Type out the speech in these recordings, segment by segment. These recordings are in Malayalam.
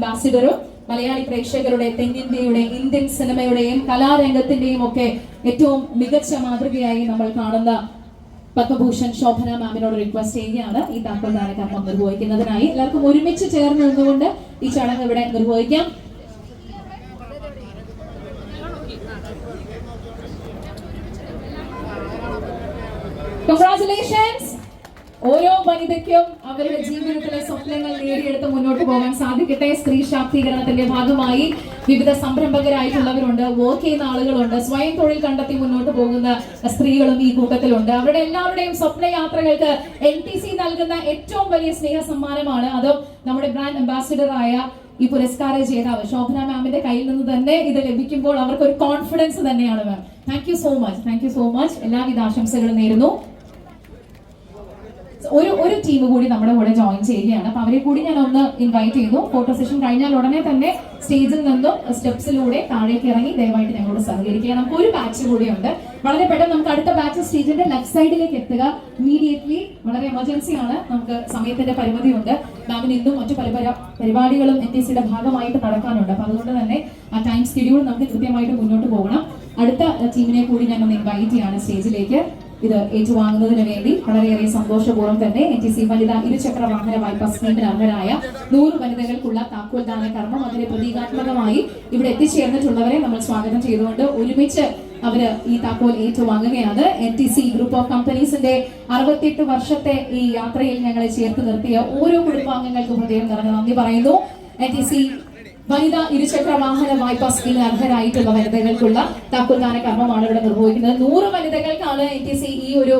അംബാസിഡറും മലയാളി പ്രേക്ഷകരുടെ തെന്നിന്ത്യയുടെ ഇന്ത്യൻ സിനിമയുടെയും കലാരംഗത്തിന്റെയും ഒക്കെ ഏറ്റവും മികച്ച മാതൃകയായി നമ്മൾ കാണുന്ന പത്മഭൂഷൺ ശോഭന മാമിനോട് റിക്വസ്റ്റ് ചെയ്യുകയാണ്. ഈ താക്കോൽദാന കർമ്മം നിർവഹിക്കുന്നതിനായി എല്ലാവർക്കും ഒരുമിച്ച് ചേർന്ന് നിന്നുകൊണ്ട് ഈ ചടങ്ങ് ഇവിടെ നിർവഹിക്കാം. ഓരോ വനിതയ്ക്കും അവരുടെ ജീവിതത്തിലെ സ്വപ്നങ്ങൾ നേടിയെടുത്ത് മുന്നോട്ട് പോകാൻ സാധിക്കട്ടെ. സ്ത്രീ ശാക്തീകരണത്തിന്റെ ഭാഗമായി വിവിധ സംരംഭകരായിട്ടുള്ളവരുണ്ട്. വർക്ക് ചെയ്യുന്ന ആളുകളുണ്ട്. സ്വയം തൊഴിൽ കണ്ടെത്തി മുന്നോട്ട് പോകുന്ന സ്ത്രീകളും ഈ കൂട്ടത്തിലുണ്ട്. അവരുടെ എല്ലാവരുടെയും സ്വപ്ന യാത്രകൾക്ക് എൻ ടി സി നൽകുന്ന ഏറ്റവും വലിയ സ്നേഹ സമ്മാനമാണ് അതും നമ്മുടെ ബ്രാൻഡ് അംബാസിഡർ ആയ ഈ പുരസ്കാര ജേതാവ് ശോഭന മാമിന്റെ കയ്യിൽ നിന്ന് തന്നെ ഇത് ലഭിക്കുമ്പോൾ അവർക്ക് ഒരു കോൺഫിഡൻസ് തന്നെയാണ് ma'am thank you so much thank you so much എല്ലാവിധ ആശംസകളും നേരുന്നു. ഒരു ഒരു ടീം കൂടി നമ്മുടെ കൂടെ ജോയിൻ ചെയ്യുകയാണ്. അപ്പൊ അവരെ കൂടി ഞാൻ ഒന്ന് ഇൻവൈറ്റ് ചെയ്തു ഫോട്ടോ സെഷൻ കഴിഞ്ഞാൽ ഉടനെ തന്നെ സ്റ്റേജിൽ നിന്നും സ്റ്റെപ്സിലൂടെ താഴേക്ക് ഇറങ്ങി ദയവായിട്ട് ഞങ്ങളോട് സഹകരിക്കുക. നമുക്ക് ഒരു ബാച്ച് കൂടിയുണ്ട് വളരെ പെട്ടെന്ന് നമുക്ക് അടുത്ത ബാച്ച് സ്റ്റേജിന്റെ ലെഫ്റ്റ് സൈഡിലേക്ക് എത്തുക. ഇമീഡിയറ്റ്ലി വളരെ എമർജൻസി ആണ്. നമുക്ക് സമയത്തിന്റെ പരിമിതി ഉണ്ട്. മാമിന് ഇന്നും മറ്റു പല പല പരിപാടികളും എൻ ടി സിയുടെ ഭാഗമായിട്ട് നടക്കാനുണ്ട്. അപ്പൊ അതുകൊണ്ട് തന്നെ ആ ടൈം സ്കെഡ്യൂൾ നമുക്ക് കൃത്യമായിട്ട് മുന്നോട്ട് പോകണം. അടുത്ത ടീമിനെ കൂടി ഞാൻ ഒന്ന് ഇൻവൈറ്റ് ചെയ്യാണ് സ്റ്റേജിലേക്ക് ഇത് ഏറ്റുവാങ്ങുന്നതിന് വേണ്ടി വളരെയേറെ സന്തോഷപൂർവം തന്നെ എൻ ടി സി വനിതാ ഇരുചക്ര വാഹന വായ്പ സ്കീമിന് അർഹരായ നൂറ് വനിതകൾക്കുള്ള താക്കോൽദാന കർമ്മം അതിന് പ്രതീകാത്മകമായി ഇവിടെ എത്തിച്ചേർന്നിട്ടുള്ളവരെ നമ്മൾ സ്വാഗതം ചെയ്തുകൊണ്ട് ഒരുമിച്ച് അവർ ഈ താക്കോൽ ഏറ്റുവാങ്ങുകയാണ്. N T C group of കമ്പനീസിന്റെ അറുപത്തിയെട്ട് വർഷത്തെ ഈ യാത്രയിൽ ഞങ്ങളെ ചേർത്ത് നിർത്തിയ ഓരോ കുടുംബാംഗങ്ങൾക്കും ഹൃദയം നിറഞ്ഞ നന്ദി പറയുന്നു. എൻ ടി സി വനിതാ ഇരുചക്ര വാഹന വായ്പാ സ്കീമിൽ അർഹരായിട്ടുള്ള വനിതകൾക്കുള്ള താക്കോൽദാന കർമ്മമാണ് ഇവിടെ നിർവഹിക്കുന്നത്. നൂറ് വനിതകൾക്കാണ് എൻ ടി സി ഈ ഒരു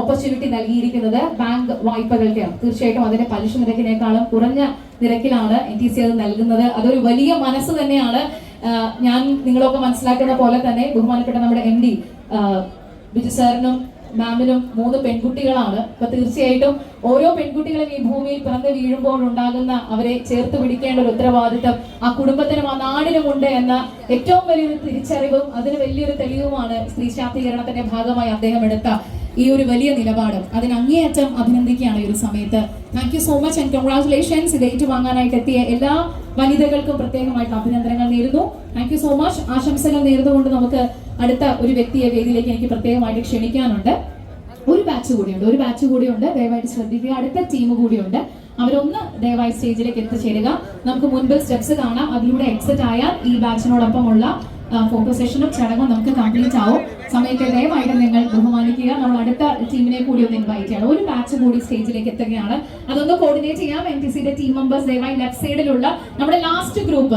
ഓപ്പർച്യൂണിറ്റി നൽകിയിരിക്കുന്നത്. ബാങ്ക് വായ്പകൾക്ക് തീർച്ചയായിട്ടും അതിന്റെ പലിശ നിരക്കിനേക്കാളും കുറഞ്ഞ നിരക്കിലാണ് എൻ ടി സി അത് നൽകുന്നത്. അതൊരു വലിയ മനസ്സ് തന്നെയാണ്. ഞാൻ നിങ്ങളൊക്കെ മനസ്സിലാക്കുന്ന പോലെ തന്നെ ബഹുമാനപ്പെട്ട നമ്മുടെ എം ഡി ബിജു സാറിനും മാമിനും മൂന്ന് പെൺകുട്ടികളാണ്. അപ്പൊ തീർച്ചയായിട്ടും ഓരോ പെൺകുട്ടികളും ഈ ഭൂമിയിൽ പിറന്നു വീഴുമ്പോൾ ഉണ്ടാകുന്ന അവരെ ചേർത്ത് പിടിക്കേണ്ട ഒരു ഉത്തരവാദിത്തം ആ കുടുംബത്തിനും ആ നാടിനുമുണ്ട് എന്ന ഏറ്റവും വലിയൊരു തിരിച്ചറിവും അതിന് വലിയൊരു തെളിവുമാണ് സ്ത്രീ ശാക്തീകരണത്തിന്റെ ഭാഗമായി അദ്ദേഹം എടുത്ത ഈ ഒരു വലിയ നിലപാട്. അതിന് അങ്ങേയറ്റം അഭിനന്ദിക്കുകയാണ് ഈ ഒരു സമയത്ത്. Thank you so much and congratulations ഇത് ഏറ്റുവാങ്ങാനായിട്ട് എത്തിയ എല്ലാ വനിതകൾക്കും പ്രത്യേകമായിട്ടുള്ള അഭിനന്ദനങ്ങൾ നേരുന്നു. താങ്ക് യു സോ മച്ച് ആശംസകൾ നേർന്നുകൊണ്ട് നമുക്ക് അടുത്ത ഒരു വ്യക്തിയെ വേദിയിലേക്ക് എനിക്ക് പ്രത്യേകമായിട്ട് ക്ഷണിക്കാനുണ്ട്. ഒരു ബാച്ച് കൂടിയുണ്ട്. ഒരു ബാച്ച് കൂടിയുണ്ട്. ദയവായിട്ട് ശ്രദ്ധിക്കുക. അടുത്ത ടീം കൂടിയുണ്ട്. അവരൊന്ന് ദയവായി സ്റ്റേജിലേക്ക് എത്തിച്ചേരുക നമുക്ക് മുൻപിൽ സ്റ്റെപ്സ് കാണാം. അതിലൂടെ എക്സിറ്റ് ആയാൽ ഈ ബാച്ചിനോടൊപ്പമുള്ള ഫോട്ടോ സെഷനും ചടങ്ങും നമുക്ക് കംപ്ലീറ്റ് ആവും. സമയത്തെ ദയവായിട്ട് നിങ്ങൾ ബഹുമാനിക്കുക. നമ്മൾ അടുത്ത ടീമിനെ കൂടി ഒന്ന് ഇൻവൈറ്റ് ചെയ്യണം. ഒരു ബാച്ച് കൂടി സ്റ്റേജിലേക്ക് എത്തുകയാണ്. അതൊന്ന് കോർഡിനേറ്റ് ചെയ്യാം. എൻ ടി സിയുടെ ടീം മെമ്പേഴ്സ് ദയവായി ലെഫ്റ്റ് സൈഡിലുള്ള നമ്മുടെ ലാസ്റ്റ് ഗ്രൂപ്പ്